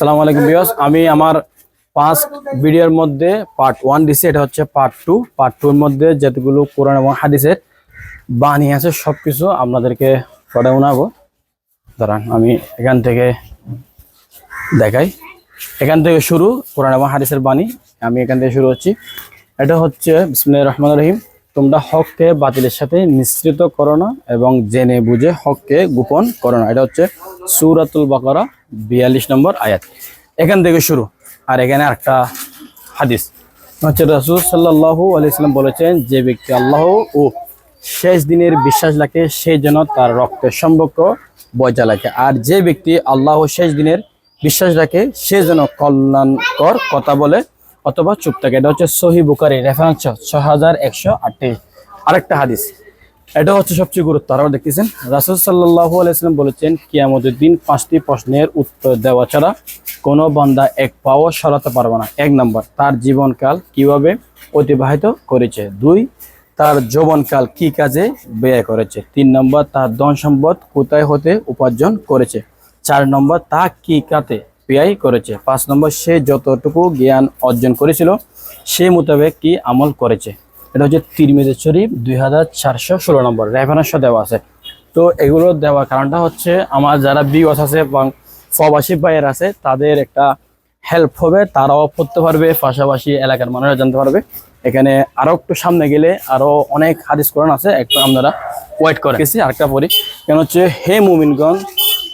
আসসালামু আলাইকুম বিয়স আমি আমার পাঁচ ভিডিওর মধ্যে পার্ট ওয়ান দিছি, এটা হচ্ছে পার্ট টু পার্ট টুর মধ্যে যেগুলো কোরআন এবং হাদিসের বাণী আছে সব কিছু আপনাদেরকে পড়ে শোনাবো। দাঁড়ান, আমি এখান থেকে দেখাই। এখান থেকে শুরু কোরআন এবং হাদিসের বাণী, আমি এখান থেকে শুরু হচ্ছি। এটা হচ্ছে বিসমুল্লাহ রহমান রহিম, তোমরা হককে বাতিলের সাথে মিশ্রিত করো না এবং জেনে বুঝে হককে গোপন করো না। এটা হচ্ছে সুরাতুল বাকারা বিয়াল্লিশ নম্বর আয়াত। এখান থেকে শুরু। আর এখানে একটা হাদিস। হচ্ছে রাসুল সাল্লাহু আলাইসাল্লাম বলেছেন, যে ব্যক্তি আল্লাহ ও শেষ দিনের বিশ্বাস রাখে, সে যেন তার রক্তের সম্পর্ক বজায় রাখে। আর যে ব্যক্তি আল্লাহ শেষ দিনের বিশ্বাস রাখে, সে যেন কল্যাণকর কথা বলে অথবা চুপ থাকে। এটা হচ্ছে সহি বুকারি রেফারেন্স ছ হাজার একশো আটত্রিশ। আরেকটা হাদিস। এটা হচ্ছে সবচেয়ে গুরুত্ব। আরও দেখতেছেন, রাসুল সাল্লাহ আলাইসাল্লাম বলেছেন, কিয়ামতের দিন পাঁচটি প্রশ্নের উত্তর দেওয়া ছাড়া কোনো বান্দা এক পাও সরাতে পারবে না। এক নম্বর, তার জীবনকাল কীভাবে অতিবাহিত করেছে? দুই, তার যৌবনকাল কি কাজে ব্যয় করেছে? তিন নম্বর, তার ধন সম্পদ কোথায় হতে উপার্জন করেছে? চার নম্বর, তা কি কাতে ব্যয় করেছে? পাঁচ নম্বর, সে যতটুকু জ্ঞান অর্জন করেছিল, সে মোতাবেক কি আমল করেছে? এটা হচ্ছে তিরমিদের শরীফ দুই হাজার চারশো ষোলো নম্বর রেফারেন্স দেওয়া আছে। তো এগুলো দেওয়ার কারণটা হচ্ছে আমার যারা বিগস আছে এবং প্রবাসী ভাইয়ের আছে, তাদের একটা হেল্প হবে, তারাও পড়তে পারবে, পাশাপাশি এলাকার মানুষরা জানতে পারবে। এখানে আরও একটু সামনে গেলে আরও অনেক হাদিস কোরআন আছে, একটু আপনারা ওয়েট করে। গেছি আরেকটা পড়ি। কেন হচ্ছে, হে মুমিনগণ,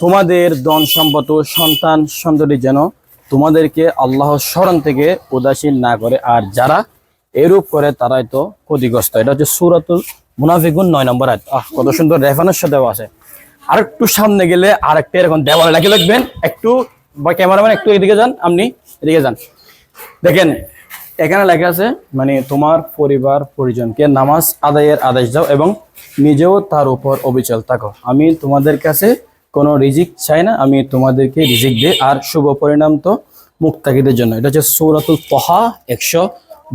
তোমাদের ধন সম্পদ ও সন্তান সন্ততি যেন তোমাদেরকে আল্লাহর স্মরণ থেকে উদাসীন না করে। আর যারা এরূপ করে তারাই তো ক্ষতিগ্রস্ত। এটা হচ্ছে সুরাতুল মুনাফিকুন নয় নম্বর আয়াত। আহ, কত সুন্দর রেফারেন্স দেওয়া আছে। আর একটু সামনে গেলে আর একটা এরকম দেওয়ালে লাগিয়ে লিখবেন? একটু বা ক্যামেরাম্যান একটু এদিকে যান, আপনি এদিকে যান। দেখেন, এখানে লেখা আছে মানে তোমার পরিবার, পরিজনকে নামাজ আদায়ের আদেশ দাও এবং নিজেও তার উপর অবিচল থাকো। আমি তোমাদের কাছে কোনো রিজিক চাই না, আমি তোমাদেরকে রিজিক দিই। আর শুভ পরিণাম তো মুক্তাকিদের জন্য। এটা হচ্ছে সৌরাতুল তহা একশো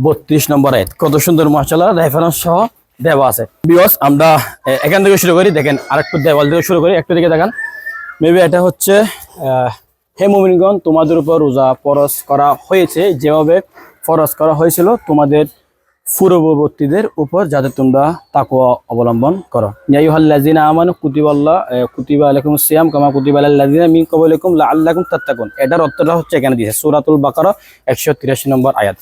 বত্রিশ নম্বর আয়াত। কত সুন্দর মাসাল্লাহ রেফারেন্স সহ দেওয়া আছে। বিকজ আমরা এখান থেকে শুরু করি, দেখেন আরেকটু দেওয়াল থেকে শুরু করি, একটু দিকে দেখান। মেবি এটা হচ্ছে হে মুমিনগণ, তোমাদের উপর রোজা ফরস করা হয়েছে। যেভাবে ফরস করা হয়েছিল, তোমাদের পূর্ববর্তীদের উপর, যাতে তোমরা তাকুয়া অবলম্বন করো। ইয়াইহাল্লাযিনা আমানু কুতিবাল্লাহ কুতিবা আলাইকুম সিয়াম কামা কুতিবা আলাল্লাযিনা মিন ক্বাবলিকুম লাআল্লাকুম তাত্তাকুন। এটার অর্থটা হচ্ছে এখানে দিয়েছে সূরাতুল বাকারা 183 নম্বর আয়াত।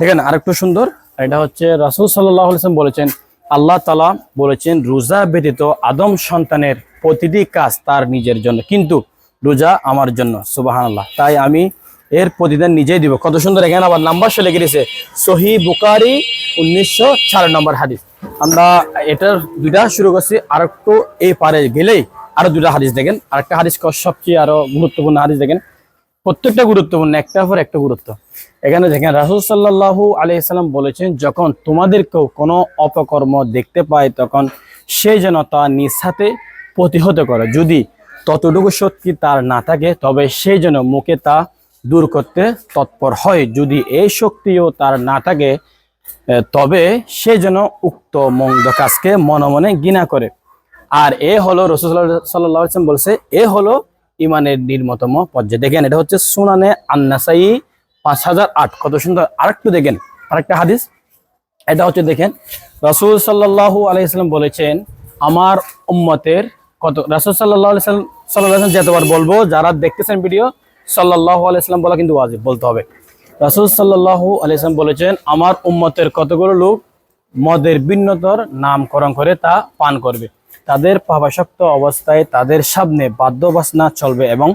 দেখেন আরেকটু সুন্দর। এটা হচ্ছে রাসূল সাল্লাল্লাহু আলাইহি বলেছেন, আল্লাহ তালা বলেছেন, রোজা ব্যতীত আদম সন্তানের প্রতিটি কাজ তার নিজের জন্য, কিন্তু রোজা আমার জন্য, সুবহানাল্লাহ। তাই আমি এর প্রতিদান নিজেই দিব। কত সুন্দর এখানে আবার নাম্বার সে লিখে দিয়েছে, সহি বুকারি উনিশশো চার নম্বর হাদিস। আমরা এটার দুইটা শুরু করছি আর একটু এই পারে গেলেই আরও দুটা হাদিস দেখেন। আরেকটা হাদিস সবচেয়ে আরও গুরুত্বপূর্ণ হাদিস দেখেন। প্রত্যেকটা গুরুত্বপূর্ণ, একটার পর একটা গুরুত্ব। এখানে দেখেন, রাসুল সাল্লাহু আলাইসাল্লাম বলেছেন, যখন তোমাদেরকেও কোনো অপকর্ম দেখতে পায়, তখন সে যেন তা নিজ হাতে প্রতিহত করে। যদি ততটুকু শক্তি তার না থাকে, তবে সে যেন মুখে তা দূর করতে তৎপর হয়। যদি এই শক্তিও তার না থাকে তবে সে যেন উক্ত মন্দ কাজকে মনে মনে ঘৃণা করে। আর এ হলো রসুল সাল্লাম বলছে, এ হলো ইমানের নির্মতম পর্যায়ে। দেখেন, এটা হচ্ছে সুনানে আন্নাসাই পাঁচ হাজার আট। কত সুন্দর। আরেকটু দেখেন, আরেকটা হাদিস। এটা হচ্ছে দেখেন, রসুল সাল্লাহু আলাইসাল্লাম বলেছেন, আমার উম্মতের কত রাসুল সাল্লাহ আলাইসাল্লাম সাল্লাহ যেতবার বলব, যারা দেখতেছেন ভিডিও সাল্লাহ আলাইসাল্লাম বলা কিন্তু ওয়াজিব, বলতে হবে। রাসুল সাল্লাহু আলাইসাল্লাম বলেছেন, আমার উম্মতের কতগুলো লোক মদের ভিন্নতর নামকরণ করে তা পান করবে? তাদের পাবাসক্ত অবস্থায় তাদের সামনে বাদ্যবাসনা চলবে এবং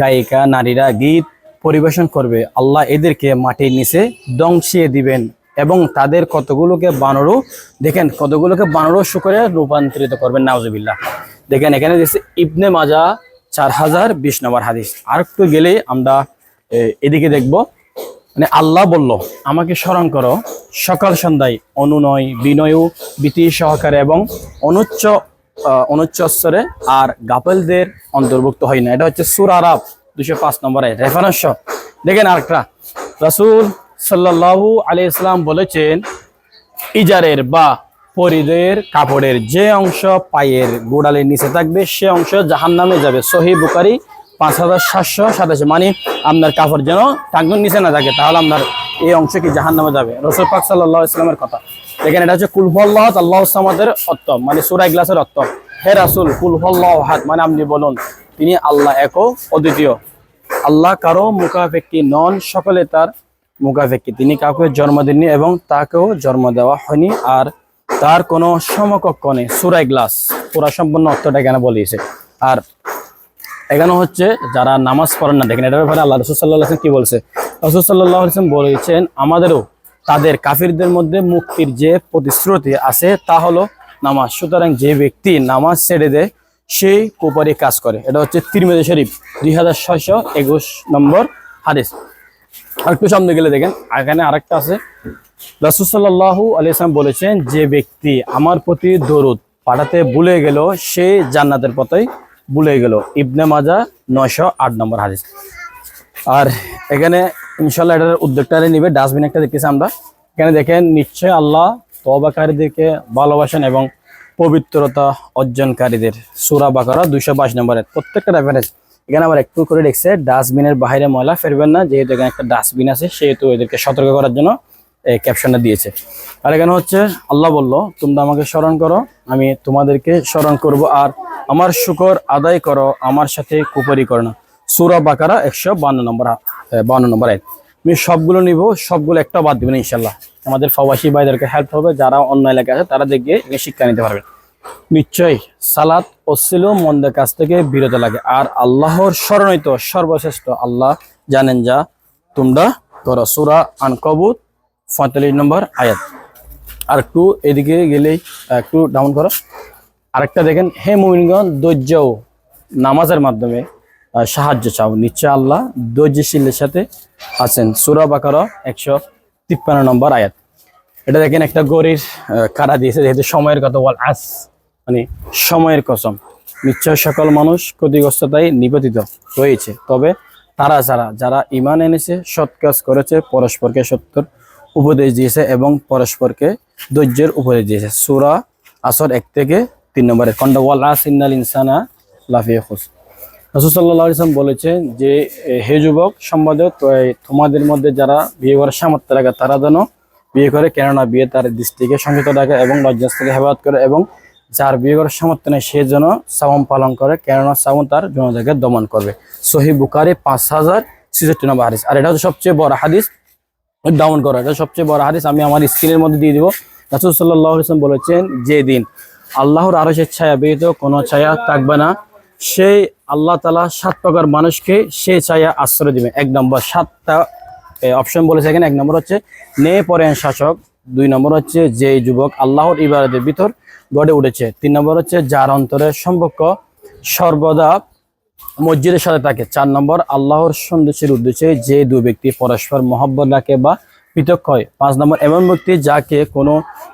গায়িকা, নারীরা গীত পরিবেশন করবে। আল্লাহ এদেরকে মাটির নিচে দংশিয়ে দিবেন এবং তাদের কতগুলোকে বানরও, দেখেন, কতগুলোকে বানরও শুকরে রূপান্তরিত করবেন, নাউজুবিল্লাহ। দেখেন, এখানে দিচ্ছে ইবনে মাজা চার হাজার বিশ নম্বর হাদিস। আর একটু গেলেই আমরা এদিকে দেখব। মানে আল্লাহ বলল, আমাকে স্মরণ করো, সকাল সন্ধ্যায় অনুনয়, বিনয়, ভীতি সহকারে এবং অনুচ্চ আহ, অনুচ্চস্বরে আর গাপেলদের অন্তর্ভুক্ত হয় না। এটা হচ্ছে সুর আরাব দুশো পাঁচ নম্বরে রেফারেন্স দেখেন আরেকটা। রাসূল সাল্লাল্লাহু আলাইহি ইসলাম বলেছেন ইজারের বা পরিদের কাপড়ের যে অংশ পায়ের গোড়ালের নিচে থাকবে সে অংশ জাহান্নামে যাবে। সহি বুকারি পাঁচ হাজার সাতশো সাতাশি। মানে আপনার কাপড় যেন টাঙ্গুন নিচে না থাকে তাহলে আপনার এই অংশ কি জাহান নামে যাবে? রসুল পাক সাল্লাহ ইসলামের কথা। দেখেন, এটা হচ্ছে কুলফল্লাহ আল্লাহ আমাদের অর্থ মানে সুরাই গ্লাসের অর্থ হে রাসুল কুলফল্লাহাত মানে আপনি বলুন, তিনি আল্লাহ এক অদ্বিতীয়। আল্লাহ কারও মুখাপেক্ষী নন, সকলে তার মুখাপেক্ষী। তিনি কাউকে জন্ম দেননি এবং তাকেও জন্ম দেওয়া হয়নি, আর তার কোনো সমকক্ষ নেই। সুরাই গ্লাস পুরা সম্পূর্ণ অর্থটা এখানে বলিয়েছে। আর এখানে হচ্ছে, যারা নামাজ পড়েন না, দেখেন, এটার ব্যাপারে আল্লাহ রসুল সাল্লাহ কি বলছে? রসুল সাল্লাহ বলেছেন, আমাদেরও তাদের কাফিরদের মধ্যে মুক্তির যে প্রতিশ্রুতি আছে তা হলো নামাজ। সুতরাং যে ব্যক্তি নামাজ ছেড়ে দেয়, সেই কোপারে কাজ করে। এটা হচ্ছে তিরমেদ শরীফ, দুই হাজার ছয়শো একুশ নম্বর হাদিস। আর একটু সামনে গেলে দেখেন, এখানে আরেকটা আছে। রাসুসাল্লাহু আলিয়াম বলেছেন, যে ব্যক্তি আমার প্রতি দরুদ পাঠাতে ভুলে গেল, সে জান্নাতের পথেই ভুলে গেল। ইবনে মাজা নয়শো আট নম্বর হাদিস। আর এখানে ইনশাল্লাহ এটার উদ্যোগটা নিবে। ডাস্টবিন একটা দেখতেছি আমরা। এখানে দেখেন নিশ্চয় আল্লাহ তবাকারীদেরকে ভালোবাসেন এবং পবিত্রতা অর্জনকারীদের। সুরা বাকারা দুইশো বাইশ নম্বরের প্রত্যেকটা রেফারেন্স এখানে আবার একটু করে দেখছে ডাস্টবিনের বাইরে ময়লা ফেলবেন না, যেহেতু এখানে একটা ডাস্টবিন আছে, সেহেতু এদেরকে সতর্ক করার জন্য এই ক্যাপশনটা দিয়েছে। আর এখানে হচ্ছে, আল্লাহ বলল, তোমরা আমাকে স্মরণ করো, আমি তোমাদেরকে স্মরণ করব, আর আমার শুকর আদায় করো, আমার সাথে কুপারি করো না। সুরা বাকারা একশো বান্ন নম্বর বান্ন নম্বর এক আমি সবগুলো নিব, সবগুলো একটা বাদ দিবেন ইনশাল্লাহ। আমাদের প্রবাসী ভাইদেরকে হেল্প হবে, যারা অন্য এলাকায় আছে, তারা দেখে শিক্ষা নিতে পারবে। নিশ্চয়ই, সালাত অশ্লীল মন্দের কাছ থেকে বিরত লাগে। আর আল্লাহর স্মরণিত সর্বশ্রেষ্ঠ আল্লাহ জানেন যা। তোমরা করো সুরা আনকবুত, পঁয়তাল্লিশ নম্বর আয়াত। আর একটু এদিকে গেলেই, একটু ডাউন করো। আরেকটা দেখেন, হে মুমিনগণ, ধৈর্য নামাজের মাধ্যমে সাহায্য চাও। নিশ্চয় আল্লাহ ধৈর্যশীলের সাথে আছেন। সুরা বাকার একশো তিপ্পান্ন নম্বর আয়াত। এটা দেখেন, একটা গরির কারা দিয়েছে, যেহেতু সময়ের কথা বল আস মানে সময়ের কসম। নিশ্চয় সকল মানুষ ক্ষতিগ্রস্ততায় নিবেদিত হয়েছে তবে তারা যারা যারা ইমান এনেছে, সৎ কাজ করেছে, পরস্পরকে সত্যর উপদেশ দিয়েছে এবং পরস্পরকে ধৈর্যের উপদেশ দিয়েছে। সুরা আসর এক থেকে তিন নম্বরে খন্ড ওয়াল আস ইন্নাল ইনসানা লাফিয়া খুস রসুসাল্লাহ ইসলাম বলেছেন যে হে যুবক, সম্বাদে তোমাদের মধ্যে যারা বিয়ে করার সামর্থ্য রাখে, তারা যেন বিয়ে করে, কেননা বিয়ে তার দৃষ্টিকে সংযত রাখে এবং লজ্জাস্থাকে হেফাজত করে এবং যার বিয়ে করার সামর্থ্য নেই, সে যেন সামন পালন করে, কেননা সামন তার জনতাকে দমন করবে। সহি বুকারি পাঁচ হাজার ছেষট্টি নম্বর হাদিস। আর এটা হচ্ছে সবচেয়ে বড় হাদিস। ডাউন করা, এটা সবচেয়ে বড় হাদিস। আমি আমার স্ক্রিনের মধ্যে দিয়ে দিব। রাসুল সাল্লাহ বলেছেন যে দিন আল্লাহর আরশের ছায়া ব্যতীত কোনো ছায়া থাকবে না, সেই আল্লাহ তালা সাত প্রকার মানুষকে সে ছায়া আশ্রয় দিবে। এক নম্বর সাতটা অপশন বলেছে এখানে। এক নম্বর হচ্ছে নে পরেন শাসক। দুই নম্বর হচ্ছে যে যুবক আল্লাহর ইবাদতের ভিতর গড়ে উঠেছে। তিন নম্বর হচ্ছে যার অন্তরের সম্পর্ক সর্বদা মসজিদের সাথে থাকে। চার নম্বর আল্লাহর সন্দেশের উদ্দেশ্যে যে দু ব্যক্তি পরস্পর মহব্বত রাখে বা পৃথক হয়। পাঁচ নম্বর এমন ব্যক্তি যাকে কোনো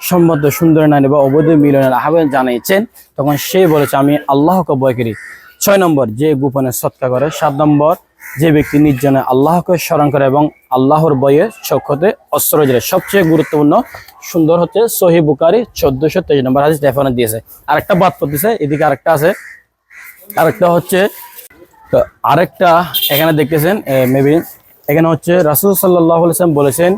সম্বন্ধ সুন্দর নারী বা অবৈধ মিলনের আহ্বান জানিয়েছেন, তখন সে বলেছে, আমি আল্লাহকে ভয় করি। ছয় নম্বর, যে গোপনে সৎকা করে। সাত নম্বর, যে ব্যক্তি নির্জনে আল্লাহকে স্মরণ করে এবং আল্লাহর বইয়ে চক্ষতে অস্ত্র জেলে সবচেয়ে গুরুত্বপূর্ণ, সুন্দর হচ্ছে সহি বুকারি চোদ্দশো তেইশ নম্বর হাদিস রেফারেন্স দিয়েছে। আরেকটা বাদ পড়তেছে, এদিকে আরেকটা আছে। আরেকটা হচ্ছে আরেকটা এখানে দেখতেছেন মেবি এখানে হচ্ছে রাসুল সাল্লাহ সাল্লাম বলেছেন,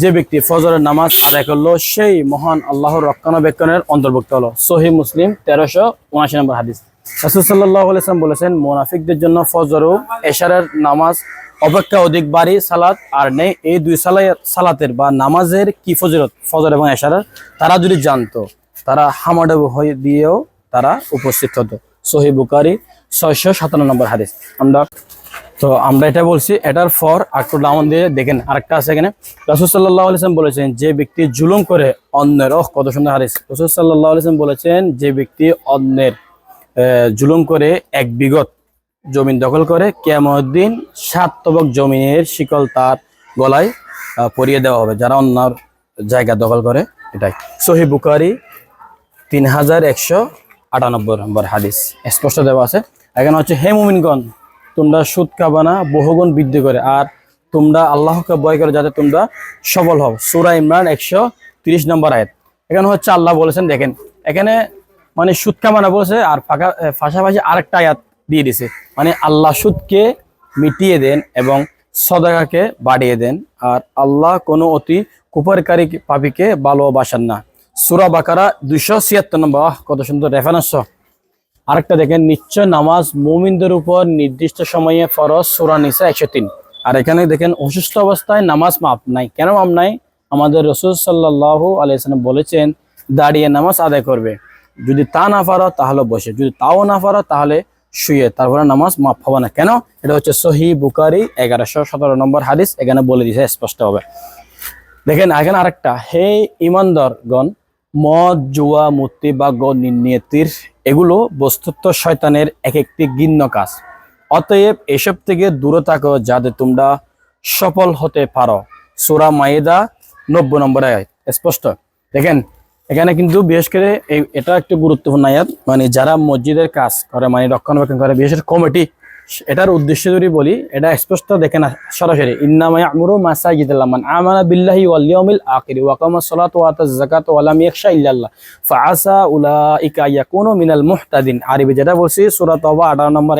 যে ব্যক্তি ফজরের নামাজ আদায় করল, সেই মহান আল্লাহর রক্ষণাবেক্ষণের অন্তর্ভুক্ত হলো। সহি মুসলিম তেরোশো উনাশি নম্বর হাদিস। রাসুল সাল্লাহ বলেছেন, মোনাফিকদের জন্য ফজর এশারের নামাজ অপেক্ষা অধিক বাড়ি, সালাত, আর নেই এই দুই সালাই, সালাতের বা নামাজের কি ফজরত ফজর এবং এশারের? তারা যদি জানতো, তারা হামাডে হয়ে দিয়েও তারা উপস্থিত হতো। সহি বুকারি ছয়শো সাতান্ন নম্বর হাদিস। আমরা, তো আমরা এটা বলছি, এটার ফর একটু ডাউন দিয়ে দেখেন, আরেকটা আছে এখানে। রসুল সাল্লাহ আলিয়াম বলেছেন, যে ব্যক্তি জুলুম করে অন্যের, ওহ, কত সুন্দর হাদিস। রসুল সাল্লাহ আলিয়াম বলেছেন, যে ব্যক্তি অন্যের জুলুম করে এক বিগত জমিন দখল করে কেমন দিন সাত তবক জমিনের শিকল তার গলায় পরিয়ে দেওয়া হবে। যারা অন্যর জায়গা দখল করে, এটাই। সহি বুকারি তিন হাজার একশো আটানব্বই নম্বর হাদিস। স্পষ্ট দেওয়া আছে। এখানে হচ্ছে, হে মুমিনগণ, তোমরা সুদ কাবানা বহুগুণ বৃদ্ধি করে, আর তোমরা আল্লাহকে বয় করে যাতে তোমরা সফল হও। সুরা ইমরান একশো তিরিশ নম্বর আয়াত। এখানে হচ্ছে, আল্লাহ বলেছেন, দেখেন, এখানে মানে সুদ খাবানা বলছে, আর ফাঁকা পাশাপাশি আরেকটা আয়াত দিয়ে দিছে। মানে আল্লাহ সুদকে মিটিয়ে দেন এবং সদাকাকে বাড়িয়ে দেন, আর আল্লাহ কোনো অতি কুপারকারী পাপিকে ভালোবাসেন না। সুরা বাকারা দুইশো ছিয়াত্তর নম্বর কত সুন্দর রেফারেন্স আরেকটা দেখেন, নিশ্চয় নামাজ মোমিনদের উপর নির্দিষ্ট সময়ে ফরজ, সুরা নিসা একশো তিন। আর এখানে দেখেন, অসুস্থ অবস্থায় নামাজ মাপ নাই। কেন মাপ নাই? আমাদের রসুল সাল্লাহ আলাইসালাম বলেছেন, দাঁড়িয়ে নামাজ আদায় করবে। যদি তা না পারো তাহলে বসে। যদি তাও না পারো তাহলে শুয়ে। তারপরে নামাজ মাপ হবে না। কেন? এটা হচ্ছে সহি বুকারি এগারোশো সতেরো নম্বর হাদিস। এখানে বলে দিয়েছে স্পষ্ট হবে। দেখেন, এখানে আরেকটা। হে ইমানদারগণ, মদ, জুয়া, মূর্তি বা নিয়তির এগুলো বস্তুত্ব শয়তানের এক একটি গিন্ন কাজ। অতএব এসব থেকে দূরে থাকো, যাতে তোমরা সফল হতে পারো। সুরা মায়েদা নব্বই নম্বরে স্পষ্ট। দেখেন এখানে কিন্তু বিশেষ করে এটা একটা গুরুত্বপূর্ণ আয়াত। মানে যারা মসজিদের কাজ করে মানে রক্ষণাবেক্ষণ করে, বিশেষ কমিটি, এটার উদ্দেশ্য যদি বলি, এটা স্পষ্ট দেখে না, সরাসরি, ইন্নামা ইয়ামুরু মাসাজিদাল্লাহ আমানা বিল্লাহি ওয়াল ইয়াউমিল আখির ওয়া কামা সালাতু ওয়া আতা যাকাত ওয়া লাম ইয়াখশা ইল্লাল্লাহ। ফাআসা উলাইকা ইয়াকুনু মিনাল মুহতাদিন। আরবি যেটা বলছি, সূরা তওবা 18 নম্বর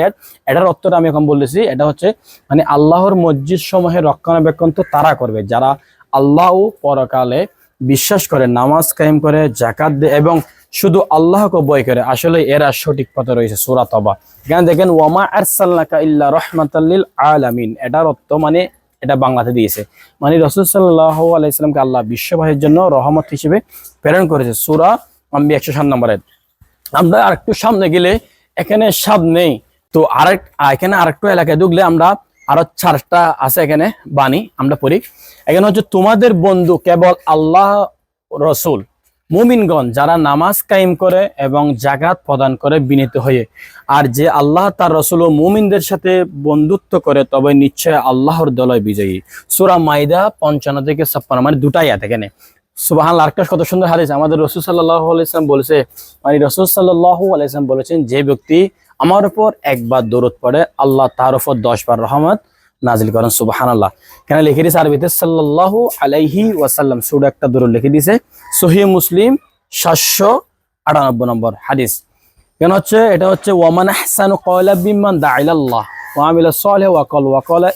এটার অর্থটা আমি এখন বলেছি এটা হচ্ছে মানে আল্লাহর মসজিদ সমূহের রক্ষণাবেক্ষণ তো তারা করবে, যারা আল্লাহ পরকালে বিশ্বাস করে, নামাজ কায়েম করে জাকাত দেয় এবং শুধু আল্লাহকে বই করে। আসলে এরা সঠিক পথে রয়েছে, সূরা তবা এখানে দেখেন, ওয়ামা আরসালনাকা ইল্লা রাহমাতাল্লিল আলামিন। এটার অর্থ মানে এটা বাংলাতে দিয়েছে। মানে রসুল সাল্লাহ আলাইসালামকে আল্লাহ বিশ্ববাহের জন্য রহমত হিসেবে প্রেরণ করেছে, সুরা আম্বি একশো সাত নম্বরের আমরা আরেকটু সামনে গেলে, এখানে স্বাদ নেই। তো আরেক, এখানে আরেকটু এলাকায় ঢুকলে আমরা আরও চারটা আছে এখানে বাণী আমরা পড়ি। এখানে হচ্ছে তোমাদের বন্ধু কেবল আল্লাহ রসুল, মুমিনগণ, যারা নামাজ কায়েম করে এবং জাগাত প্রদান করে বিনীত হয়ে। আর যে আল্লাহ তার রসুল ও মুমিনদের সাথে বন্ধুত্ব করে, তবে নিশ্চয় আল্লাহর দলয় বিজয়ী। সুরা মাইদা পঞ্চান্ন থেকে ছাপ্পান্ন মানে দুটাই আছে এখানে। সুবাহান আরেকটা কত সুন্দর হাদিস, আমাদের রসুল সাল্লাহ আলাইসলাম বলেছে মানে রসুল সাল্লাহ আলাইসলাম বলেছেন, যে ব্যক্তি আমার উপর একবার দৌড়ত পড়ে, আল্লাহ তার উপর দশ বার রহমত নাজিল করেন সুবাহান আল্লাহ কেন লিখে দিয়েছে আরবিতে? সাল্লাল্লাহু আলাইহি ওয়াসাল্লাম। সুরা একটা দৌড় লিখে দিয়েছে সহি মুসলিম, সাতশো আটানব্বই নম্বর হাদিস। কেন হচ্ছে? এটা হচ্ছে, ওয়ামান হাসানু কয়লা বিমান দাইলাল্লাহ ওয়ামিলা সালেহ ওয়াকল ওয়াকলা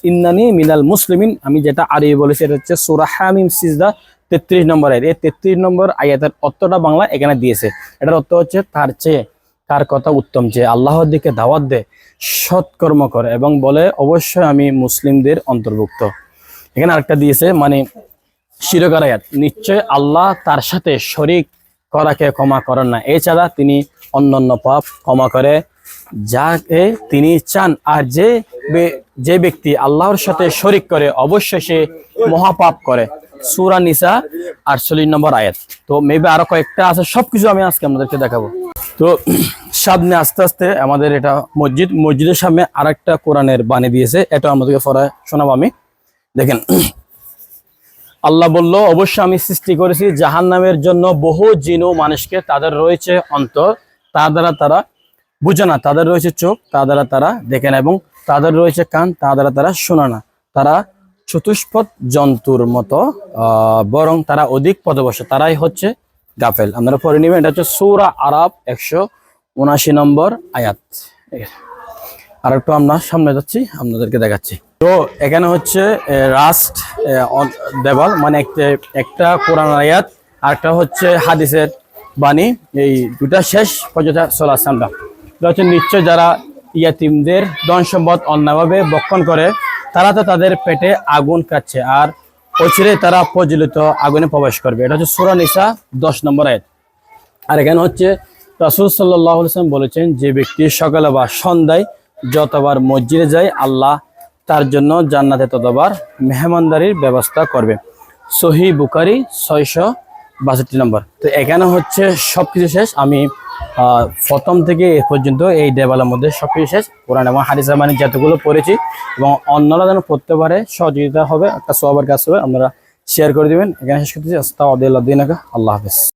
মিনাল মুসলিমিন। আমি যেটা আরবি বলেছি, এটা হচ্ছে সুরা হামিম, সিজদা তেত্রিশ নম্বরের এই তেত্রিশ নম্বর আয়াতের অর্থটা বাংলা এখানে দিয়েছে। এটার অর্থ হচ্ছে, তার চেয়ে, তার কথা উত্তম যে আল্লাহর দিকে দাওয়াত দেয়। সৎকর্ম করে এবং বলে, অবশ্যই আমি মুসলিমদের অন্তর্ভুক্ত। এখানে আরেকটা দিয়েছে মানে শিরকার আয়াত, নিশ্চয় আল্লাহ তার সাথে শরিক করাকে ক্ষমা করেন না। এছাড়া তিনি অন্যান্য পাপ ক্ষমা করে যাকে তিনি চান। আর যে যে ব্যক্তি আল্লাহর সাথে শরিক করে, অবশ্যই সে মহাপাপ করে। সুরা নিসা আটচল্লিশ নম্বর আয়াত। তো মেবি আরও কয়েকটা আছে, সবকিছু আমি আজকে আপনাদেরকে দেখাবো। তো সামনে আস্তে আস্তে আমাদের এটা মসজিদ, মসজিদের সামনে আরেকটা কোরআনের বাণী দিয়েছে, এটা আমাদেরকে পড়ায় শোনাবো আমি। দেখেন, আল্লাহ বলল অবশ্য আমি সৃষ্টি করেছি জাহান নামের জন্য বহু জিন মানুষকে, তাদের রয়েছে অন্তর তা দ্বারা তারা বুঝে না, তাদের রয়েছে চোখ তা দ্বারা তারা দেখে না এবং তাদের রয়েছে কান তা দ্বারা তারা শোনে না। তারা চতুষ্পদ জন্তুর মতো বরং তারা অধিক পদবশ, তারাই হচ্ছে গাফেল। আপনারা পড়ে নেবেন, এটা হচ্ছে সৌরা আরব একশো উনাশি নম্বর আয়াত। আর একটু আমরা সামনে যাচ্ছি, আপনাদেরকে দেখাচ্ছি। তো এখানে হচ্ছে রাস্ট দেওয়াল মানে একটা কোরআন আয়াত, আর একটা হচ্ছে হাদিসের বাণী। এই দুটা শেষ পর্যন্ত চলে আসছে আমরা। হচ্ছে নিশ্চয় যারা ইয়াতিমদের ধন সম্পদ অন্যভাবে বক্ষণ করে, তারা তো তাদের পেটে আগুন কাচ্ছে আর অচিরে তারা প্রজ্বলিত আগুনে প্রবেশ করবে। এটা হচ্ছে সুরা নিসা দশ নম্বর আয়াত। আর এখানে হচ্ছে রাসুল সাল্লাম বলেছেন, যে ব্যক্তি সকালে বা সন্ধ্যায় যতবার মসজিদে যায়, আল্লাহ তার জন্য জান্নাতে ততবার মেহমানদারির ব্যবস্থা করবে। সহি বুকারি ছয়শো বাষট্টি নম্বর। তো এখানে হচ্ছে সব কিছু শেষ। আমি প্রথম থেকে এ পর্যন্ত এই দেওয়ালের মধ্যে সব কিছু শেষ। কোরআন এবং হাদিসা মানে যতগুলো পড়েছি এবং অন্যরা যেন পড়তে পারে সহযোগিতা হবে, একটা সবার কাজ হবে, আপনারা শেয়ার করে দিবেন। এখানে শেষ করতেছি। আস্তাউদ্দিন আল্লাহ হাফিজ।